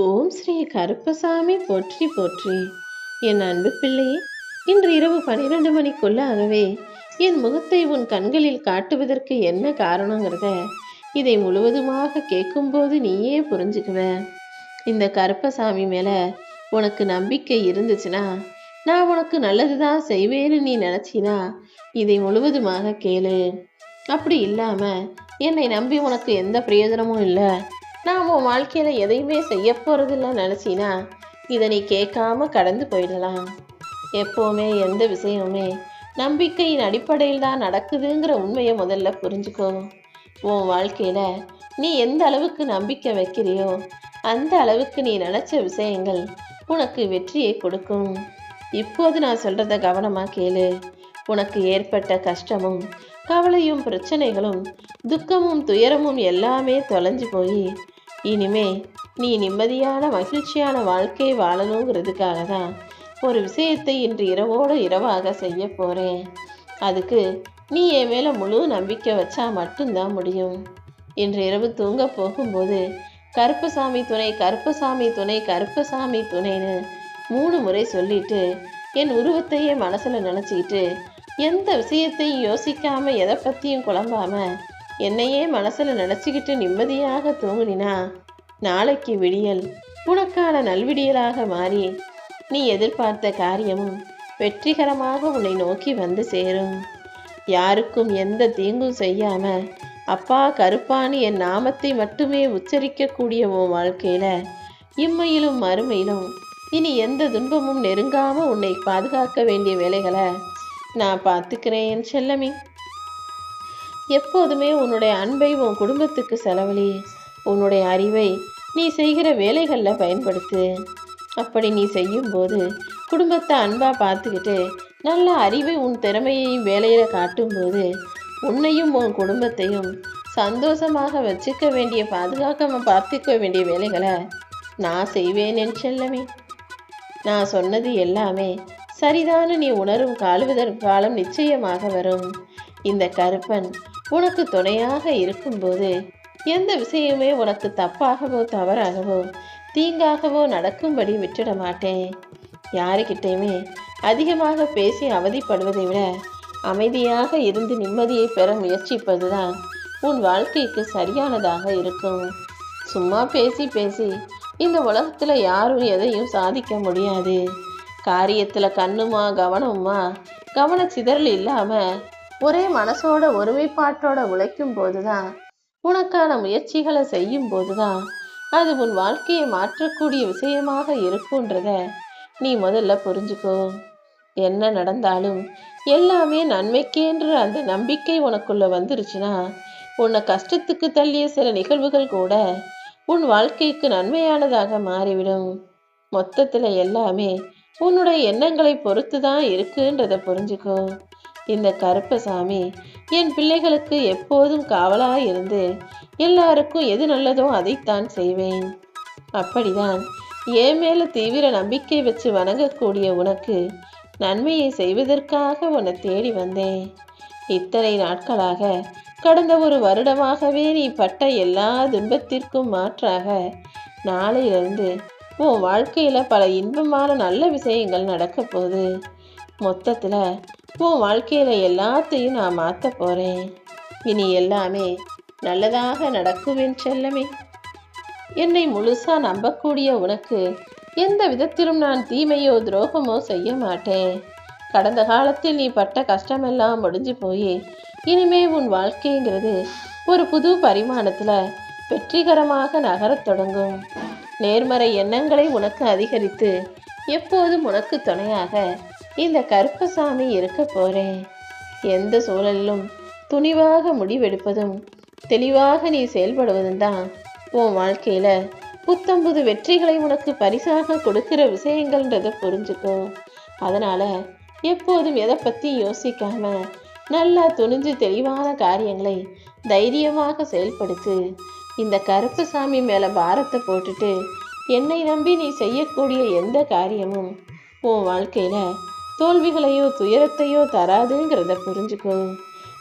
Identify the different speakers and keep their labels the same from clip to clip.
Speaker 1: ஓம் ஸ்ரீ கருப்பசாமி போற்றி போற்றி. என் அன்பு பிள்ளையே இன்று இரவு பனிரெண்டு மணிக்குள்ளாகவே என் முகத்தை உன் கண்களில் காட்டுவதற்கு என்ன காரணங்கிறத இதை முழுவதுமாக கேட்கும்போது நீயே புரிஞ்சுக்குவ. இந்த கருப்பசாமி மேலே உனக்கு நம்பிக்கை இருந்துச்சுன்னா நான் உனக்கு நல்லது தான் செய்வேன்னு நீ நினச்சினா இதை முழுவதுமாக கேளு. அப்படி இல்லாமல் என்னை நம்பி உனக்கு எந்த பிரயோஜனமும் இல்லை. நான் உன் வாழ்க்கையில் எதையுமே செய்ய போகிறதில்ல நினச்சின்னா இதை நீ கேட்காம கடந்து போயிடலாம். எப்போவுமே எந்த விஷயமுமே நம்பிக்கையின் அடிப்படையில் தான் நடக்குதுங்கிற உண்மையை முதல்ல புரிஞ்சுக்கோ. உன் வாழ்க்கையில் நீ எந்த அளவுக்கு நம்பிக்கை வைக்கிறியோ அந்த அளவுக்கு நீ நினச்ச விஷயங்கள் உனக்கு வெற்றியை கொடுக்கும். இப்போது நான் சொல்கிறத கவனமாக கேளு. உனக்கு ஏற்பட்ட கஷ்டமும் கவலையும் பிரச்சனைகளும் துக்கமும் துயரமும் எல்லாமே தொலைஞ்சு போய் இனிமே நீ நிம்மதியான மகிழ்ச்சியான வாழ்க்கை வாழணுங்கிறதுக்காக தான் ஒரு விஷயத்தை இன்று இரவோடு இரவாக செய்ய போகிறேன் அதுக்கு நீ என் மேலே முழு நம்பிக்கை வச்சா மட்டும்தான் முடியும். இன்று இரவு தூங்க போகும்போது கருப்பசாமி துணை கருப்பசாமி துணை கருப்பசாமி துணைன்னு மூணு முறை சொல்லிட்டு என் உருவத்தையே மனசில் நினச்சிக்கிட்டு எந்த விஷயத்தையும் யோசிக்காமல் எதை பற்றியும் குழம்பாம என்னையே மனசுல நினச்சிக்கிட்டு நிம்மதியாக தூங்குனினா? நாளைக்கு விடியல். உனக்கான நல்விடியலாக மாறி நீ எதிர்பார்த்த காரியமும் வெற்றிகரமாக உன்னை நோக்கி வந்து சேரும். யாருக்கும் எந்த தீங்கும் செய்யாம அப்பா கருப்பான்னு என் நாமத்தை மட்டுமே உச்சரிக்கக்கூடிய உன் வாழ்க்கையில இம்மையிலும் மறுமையிலும் இனி எந்த துன்பமும் நெருங்காம உன்னை பாதுகாக்க வேண்டிய வேலைகளை நான் பார்த்துக்கிறேன் செல்லமி. எப்போதுமே உன்னுடைய அன்பை உன் குடும்பத்துக்கு செலவழி உன்னுடைய அறிவை நீ செய்கிற வேலைகளில் பயன்படுத்து. அப்படி நீ செய்யும்போது குடும்பத்தை அன்பாக பார்த்துக்கிட்டு நல்ல அறிவை உன் திறமையையும் வேலையில் காட்டும்போது உன்னையும் உன் குடும்பத்தையும் சந்தோஷமாக வச்சுக்க வேண்டிய பாதுகாக்காம பார்த்துக்க வேண்டிய வேலைகளை நான் செய்வேன் என் செல்லமே. நான் சொன்னது எல்லாமே சரிதான்னு நீ உணரும் காலுவதற்கு காலம் நிச்சயமாக வரும். இந்த கருப்பன் உனக்கு துணையாக இருக்கும்போது எந்த விஷயமே உனக்கு தப்பாகவோ தவறாகவோ தீங்காகவோ நடக்கும்படி விட்டுட மாட்டேன் யாருக்கிட்டையுமே அதிகமாக பேசி அவதிப்படுவதை விட அமைதியாக இருந்து நிம்மதியை பெற முயற்சிப்பதுதான் உன் வாழ்க்கைக்கு சரியானதாக இருக்கும். சும்மா பேசி பேசி இந்த உலகத்தில் யாரும் எதையும் சாதிக்க முடியாது. காரியத்தில் கண்ணுமா கவனமுமா கவன சிதறல் இல்லாமல் ஒரே மனசோட ஒருமைப்பாட்டோட உழைக்கும் போதுதான். உனக்கான முயற்சிகளை செய்யும் போதுதான். அது உன் வாழ்க்கையை மாற்றக்கூடிய விஷயமாக இருக்குன்றத நீ முதல்ல புரிஞ்சுக்கோ. என்ன நடந்தாலும் எல்லாமே நன்மைக்கேன்ற அந்த நம்பிக்கை உனக்குள்ள வந்துருச்சுன்னா உன்னை கஷ்டத்துக்கு தள்ளிய சில நிகழ்வுகள் கூட உன் வாழ்க்கைக்கு நன்மையானதாக மாறிவிடும். மொத்தத்தில் எல்லாமே உன்னுடைய எண்ணங்களை பொறுத்து தான் இருக்குன்றதை புரிஞ்சுக்கோ. இந்த கருப்பசாமி என் பிள்ளைகளுக்கு எப்போதும் காவலாக இருந்து எல்லாருக்கும் எது நல்லதோ அதைத்தான் செய்வேன். அப்படிதான் என் மேல தீவிர நம்பிக்கை வச்சு வணங்கக்கூடிய உனக்கு நன்மையை செய்வதற்காக உன்னை தேடி வந்தேன். இத்தனை நாட்களாக கடந்த ஒரு வருடமாகவே நீ பட்ட எல்லா துன்பத்திற்கும் மாற்றாக நாளையிலிருந்து உன் வாழ்க்கையில பல இன்பமான நல்ல விஷயங்கள் நடக்க போகுது. மொத்தத்தில் உன் வாழ்க்கையில எல்லாத்தையும் நான் மாற்ற போகிறேன் இனி எல்லாமே நல்லதாக நடக்குவேன் செல்லமே. என்னை முழுசாக நம்பக்கூடிய உனக்கு எந்த விதத்திலும் நான் தீமையோ துரோகமோ செய்ய மாட்டேன். கடந்த காலத்தில் நீ பட்ட கஷ்டமெல்லாம் முடிஞ்சு போய் இனிமே உன் வாழ்க்கைங்கிறது ஒரு புது பரிமாணத்தில் வெற்றிகரமாக நகரத் தொடங்கும். நேர்மறை எண்ணங்களை உனக்கு அதிகரித்து எப்போதும் உனக்கு துணையாக இந்த கருப்பசாமி இருக்க போறேன். எந்த சூழலிலும் துணிவாக முடிவெடுப்பதும் தெளிவாக நீ செயல்படுவதும் தான் உன் வாழ்க்கையில புத்தம்புது வெற்றிகளை உனக்கு பரிசாக கொடுக்கிற விஷயங்கள்ன்றதை புரிஞ்சுக்கோ. அதனால எப்போதும் எதை பத்தி யோசிக்காம நல்லா துணிஞ்சு தெளிவான காரியங்களை தைரியமாக செயல்படுத்து இந்த கருப்பசாமி மேல பாரத்தை போட்டுட்டு என்னை நம்பி நீ செய்யக்கூடிய எந்த காரியமும் உன் வாழ்க்கையில தோல்விகளையோ துயரத்தையோ தராதுங்கிறத புரிஞ்சுக்கும்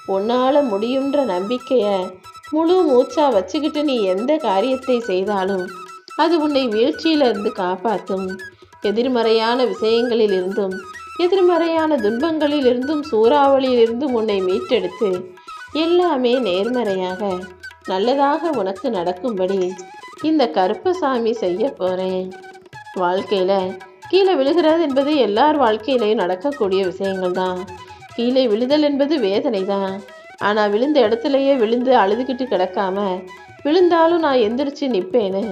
Speaker 1: உன்னால் முடியுன்ற நம்பிக்கையை முழு மூச்சா வச்சுக்கிட்டு நீ எந்த காரியத்தை செய்தாலும் அது உன்னை வீழ்ச்சியிலிருந்து காப்பாற்றும் எதிர்மறையான விஷயங்களில் இருந்தும் எதிர்மறையான துன்பங்களில் இருந்தும் சூறாவளியில் இருந்தும் உன்னை மீட்டெடுத்து எல்லாமே நேர்மறையாக நல்லதாக உனக்கு நடக்கும்படி இந்த கருப்பசாமி செய்ய போகிறேன் வாழ்க்கையில் கீழே விழுகிறது என்பது எல்லார் வாழ்க்கையிலையும் நடக்கக்கூடிய விஷயங்கள் தான் கீழே விழுதல் என்பது வேதனை தான் ஆனால் விழுந்த இடத்துலையே விழுந்து அழுதுகிட்டு கிடக்காம விழுந்தாலும் நான் எந்திரிச்சு நிற்பேன்னு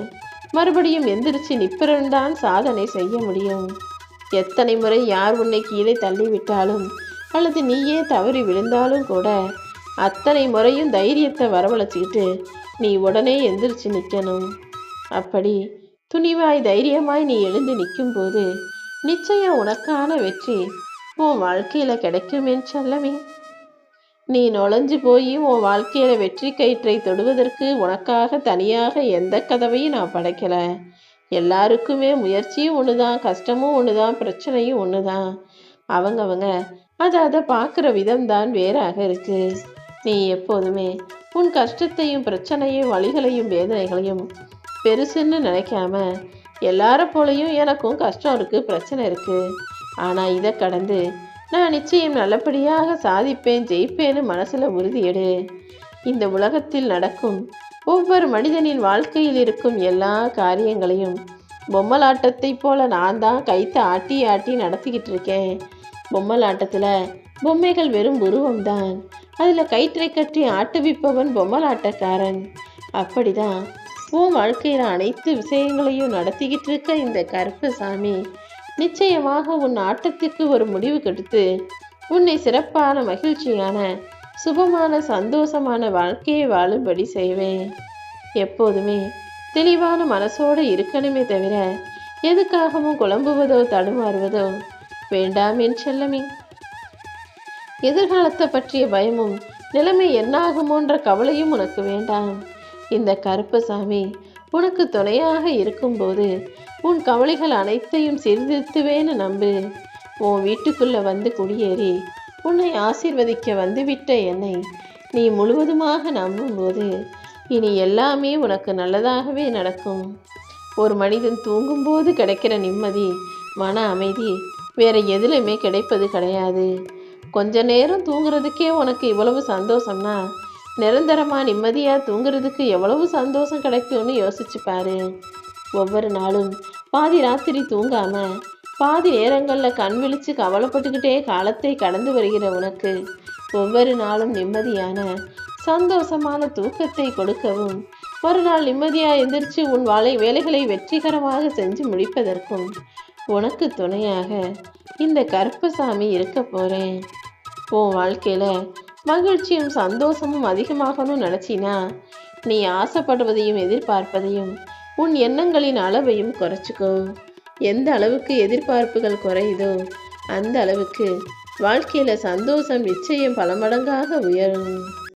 Speaker 1: மறுபடியும் எந்திரிச்சு நிற்பறன் தான் சாதனை செய்ய முடியும். எத்தனை முறை யார் உன்னை கீழே தள்ளிவிட்டாலும் அல்லது நீயே தவறி விழுந்தாலும் கூட அத்தனை முறையும் தைரியத்தை வரவழைச்சிக்கிட்டு நீ உடனே எந்திரிச்சு நிற்கணும் அப்படி துணிவாய் தைரியமாய் நீ எழுந்து நிற்கும்போது நிச்சயம் உனக்கான வெற்றி உன் வாழ்க்கையில் கிடைக்கும் என் செல்லமே. நீ நுழைஞ்சு போய் உன் வாழ்க்கையில வெற்றி கயிற்றை தொடுவதற்கு உனக்காக தனியாக எந்த கதவையும் நான் படைக்கல. எல்லாருக்குமே முயற்சியும் ஒன்று தான் கஷ்டமும் ஒன்று தான் பிரச்சனையும் ஒன்று தான் அவங்கவங்க அதை அதை பார்க்குற விதம் தான் வேறாக இருக்கு. நீ எப்போதுமே உன் கஷ்டத்தையும் பிரச்சனையும் வழிகளையும் வேதனைகளையும் பெருசுன்னு நினைக்காம எல்லார போலையும் எனக்கும் கஷ்டம் இருக்குது பிரச்சனை இருக்குது ஆனால் இதை கடந்து நான் நிச்சயம் நல்லபடியாக சாதிப்பேன் ஜெயிப்பேன்னு மனசில் உறுதியெடு இந்த உலகத்தில் நடக்கும் ஒவ்வொரு மனிதனின் வாழ்க்கையில் இருக்கும் எல்லா காரியங்களையும் பொம்மலாட்டத்தைப் போல நான் தான் கைத்தை ஆட்டி ஆட்டி நடத்திக்கிட்டு இருக்கேன். பொம்மலாட்டத்தில் பொம்மைகள் வெறும் உருவம்தான். அதில் கயிற்றை கட்டி ஆட்டுவிப்பவன் பொம்மலாட்டக்காரன். அப்படிதான் உன் வாழ்க்கையில் அனைத்து விஷயங்களையும் நடத்திக்கிட்டு இருக்க இந்த கருப்பு சாமி நிச்சயமாக உன் ஆட்டத்துக்கு ஒரு முடிவு கெடுத்து உன்னை சிறப்பான மகிழ்ச்சியான சுபமான சந்தோஷமான வாழ்க்கையை வாழும்படி செய்வேன். எப்போதுமே தெளிவான மனசோடு இருக்கணுமே தவிர எதுக்காகவும் குழம்புவதோ தடுமாறுவதோ வேண்டாம் என் செல்லமே. எதிர்காலத்தை பற்றிய பயமும் நிலைமை என்னாகுமோன்ற கவலையும் உனக்கு வேண்டாம். இந்த கருப்பசாமி உனக்கு துணையாக இருக்கும்போது உன் கவலைகள் அனைத்தையும் சீர்திருத்துவேன்னு நம்பு. உன் வீட்டுக்குள்ளே வந்து குடியேறி உன்னை ஆசீர்வதிக்க வந்துவிட்ட என்னை நீ முழுவதுமாக நம்பும்போது இனி எல்லாமே உனக்கு நல்லதாகவே நடக்கும். ஒரு மனிதன் தூங்கும்போது கிடைக்கிற நிம்மதி மன அமைதி வேற எதுலையுமே கிடைப்பது கிடையாது. கொஞ்ச நேரம் தூங்குறதுக்கே உனக்கு இவ்வளவு சந்தோஷம்னா நிரந்தரமாக நிம்மதியாக தூங்குறதுக்கு எவ்வளவு சந்தோஷம் கிடைக்கும்னு யோசிச்சு பாரு. ஒவ்வொரு நாளும் பாதி ராத்திரி தூங்காம பாதி நேரங்களில் கண் விழித்து கவலைப்பட்டுக்கிட்டே காலத்தை கடந்து வருகிற உனக்கு ஒவ்வொரு நாளும் நிம்மதியான சந்தோஷமான தூக்கத்தை கொடுக்கவும் ஒரு நாள் நிம்மதியாக எந்திரிச்சு உன் வாழை வேலைகளை வெற்றிகரமாக செஞ்சு முடிப்பதற்கும் உனக்கு துணையாக இந்த கருப்பசாமி இருக்க போறேன். உன் வாழ்க்கையில் மகிழ்ச்சியும் சந்தோஷமும் அதிகமாகணும் நினச்சினா நீ ஆசைப்படுவதையும் எதிர்பார்ப்பதையும் உன் எண்ணங்களின் அளவையும் குறைச்சிக்கோ. எந்த அளவுக்கு எதிர்பார்ப்புகள் குறையுதோ அந்த அளவுக்கு வாழ்க்கையில் சந்தோஷம் நிச்சயம் பல மடங்காக உயரும்.